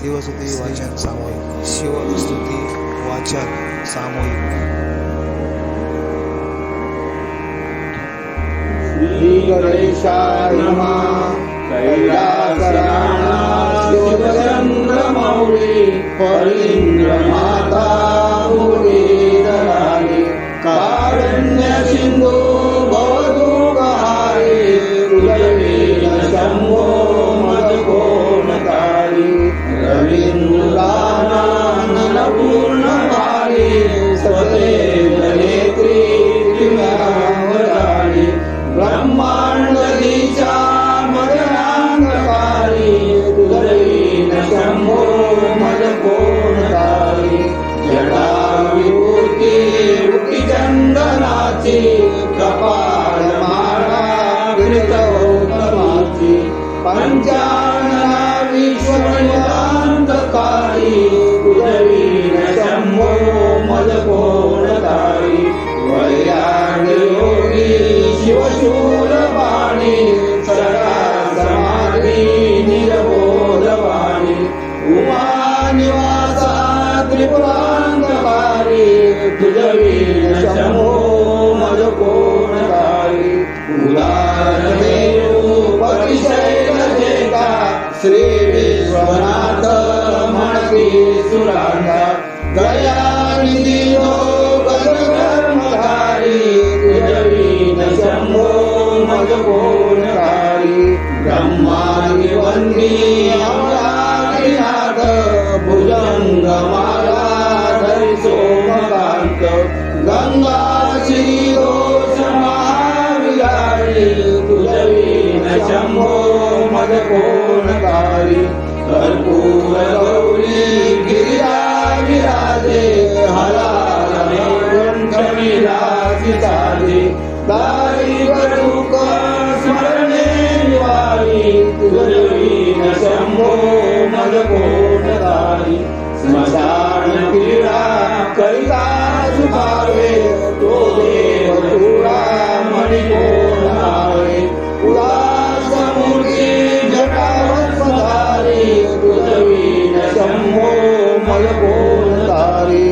शिवस्तुती वाचन सामूहिक शिवस्तुती वाचन सामूहिक श्री गणेशाय नमः. कैलासराणा शिवचंद्रमौळी परींद्र your शूरवाणी निर्बोधवाणी उमा मज कोणकारी उदार मेरू परिशैलजेता श्री विश्वनाथ म्हणती सुरांगा गया भोज पूर्णकारी ब्रह्मानी वन्दी अमरारिनाथ भुजंग माला धरी सोमकांत गंगा श्री घोष महाविराणी तुझवीन शंभो मज पूर्णकारी कर्पूर गौरी गिरिरा विराजे रमे गुंठ विराजिताजे ीन शम्भो मय कोणी स्मशाने तु देव तु रा मणिकोणारे पुरा समूहे जटामत्सारी तु नवीन शम्भो मय को नारे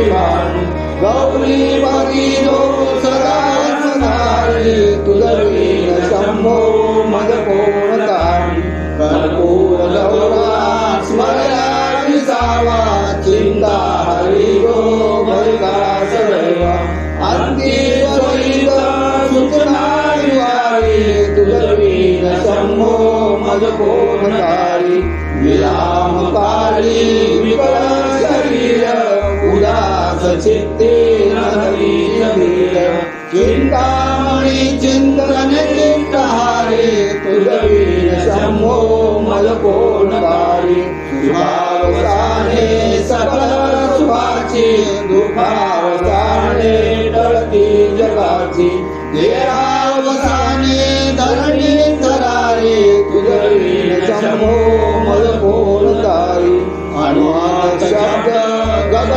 शशिकोटिभानु गौरी सदा सदारी तुझवीन शंभो मज कोणतारी कर्पूर गौरा स्मरया विसावा चिंता हरी गो अंतिम तुझवीन शंभो कोणतारी उदास चित्ते नदी धीर चिंतामणी चिंतन चित्तहारे तुझवीन शंभो मल कोणकारी सुखावसाने सकल सुखाची दुखावसाने टळती जगाची देहावसाने धरणी धरारे तुझवीन शंभो मल कोणकारी अनुहार शब्द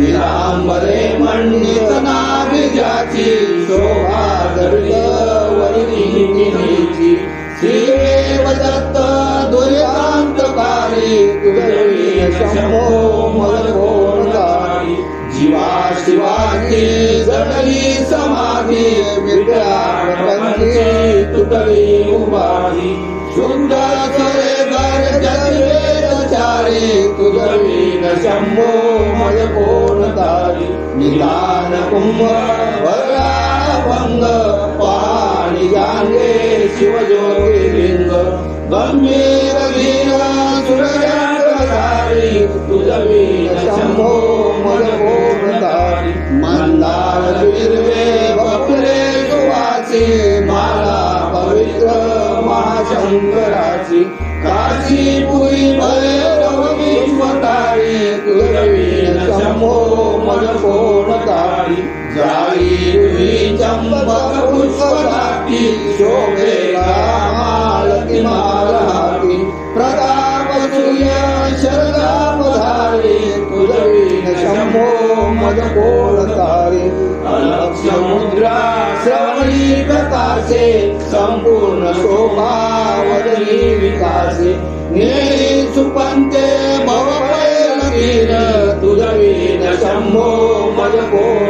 निलांबरे मंडित नाभिजाची शोभा दर्शवरीची श्रीदेव दत्त दुर्यांतकारी तुझवीन शंभो मज कोणकारी जडली समाधी विद्यापंथी तुटली चरे घर जगवेद चारी तुझवीन शंभो मज कोणतारी निदान वरा भंग पाणी जांगे शिवज्योतिलिंग गंभीर धीर सूर्यधारी तुझवीन शंभो मज कोणतारी मंदार विरवे भक्रे सुवासी, माला महाशंकराची काशी पुरी भैरव विश्वतारी तुझवीन शंभो मज कोणतारी जाई तुझी चंबक पुष्पदाटी शोभेला शम्भो मदकोणतारे अलक्षमुद्रा श्रवणी प्रकाशे सम्पूर्ण शोभावदनी विकासे। नेली सुपन्ते भवभैरवीर तुदवीन शम्भो मदकोण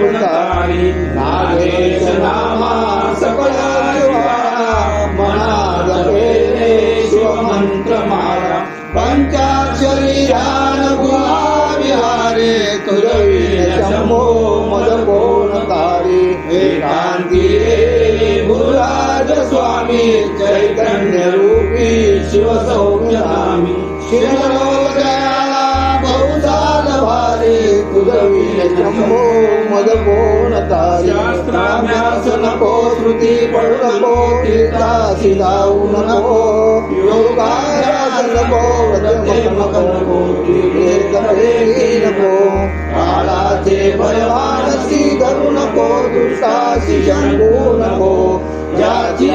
एकांती गुरुराज स्वामी चैतन्य रूपी शिव सौम्य नामी शिवलोकयाला बहुसाल भारी तुझवीन शंभो मज कोणतारी शास्त्राभ्यास नको श्रुती पडू नको कीर्तासी जाऊ नको योगाभ्यास नको व्रत नको कीर्तन नको काळाचे भयवानसी धरू नको दुष्टाशी शंभू नको ज्याची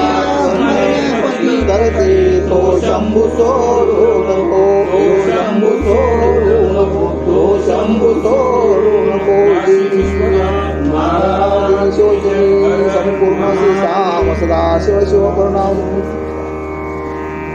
पती धरते तो शंभू सोडू नको तो शंभू सोडू नको तो शंभू सोडू नको संपूर्ण श्री श्याम सदा शिव शिव करुणा